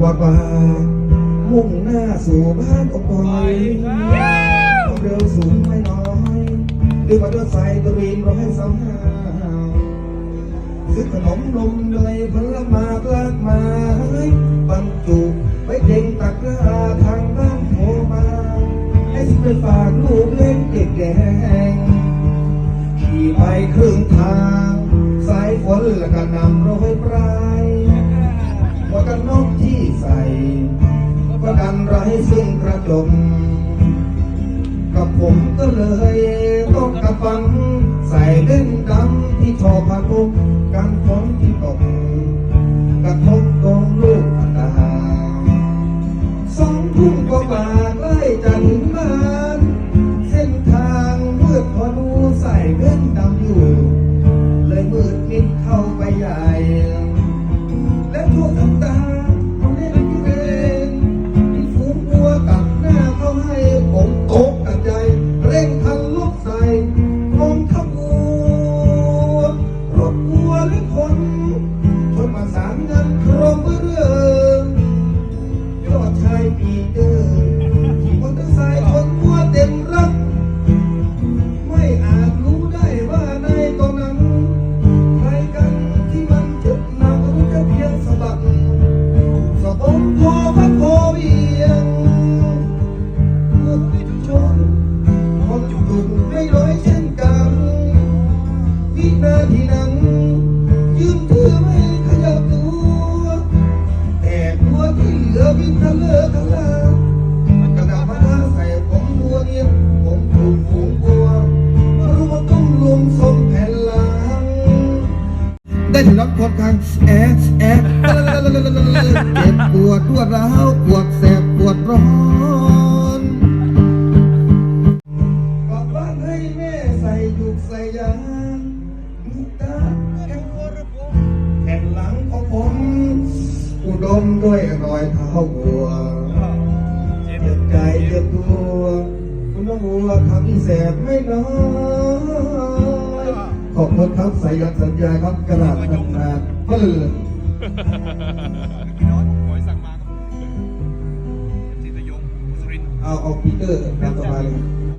กว่ากว่ามุ่งหน้าสู่บ้านอบอยความเร็วสูงไม่น้อยด้วยมอเตอร์ไซค์ตรีมร้อยสามห้าซื้อขนมนมเนยผลไม้กลากไม้บรรจุไว้เด็งตะกร้าทางบ้านโทรมาให้สิไปฝากลูกเล็กเด็กแดงขี่ไปครึ่งทาง สายฝนแล้วก็นำโรยปลาย หมวกกันนอกที่ใส่ก็ดันไร้ซึ่งกระจกกับผมก็เลยต้องกระฟังใส่เล่นดำที่ชอบพาทุกกันฝนที่ตกกระทบตรงลูกตาสองทุ่มก็มาใกล้จะถึงบ้านเส้นทางมืดพอดูใส่เล่นดำอยู่ เลยมืดมิดเข้าไปใหญ่ คนชนมาสามเงินครองเรื่อยอดชายปีเดอร์ขี่มอเตอร์ไซค์ชนวัว ทะเลทะลากระดาษมาทาใส่ผมตัวเนียนผมถูกฝูงกลัวรู้ว่าต้องลงทรงแผ่นหลัง ได้ถึงรับคนทางแอะแอะเจ็บปวดรวดร้าวปวดแสบปวดร้อนกลับบ้านให้แม่ใส่ยุกใส่ยา อุดมด้วยรอยเท้าวัวเจ็บใจเจ็บตัวคุณน้องวัวคำแสบไม่น้อยขอบคุณครับสายันสัญญาครับกระดาษทำงานเพื่อพี่น้องขอให้สั่งมาครับสิทธยงสุรินทร์เอาเอาปีเตอร์นำสบายเลย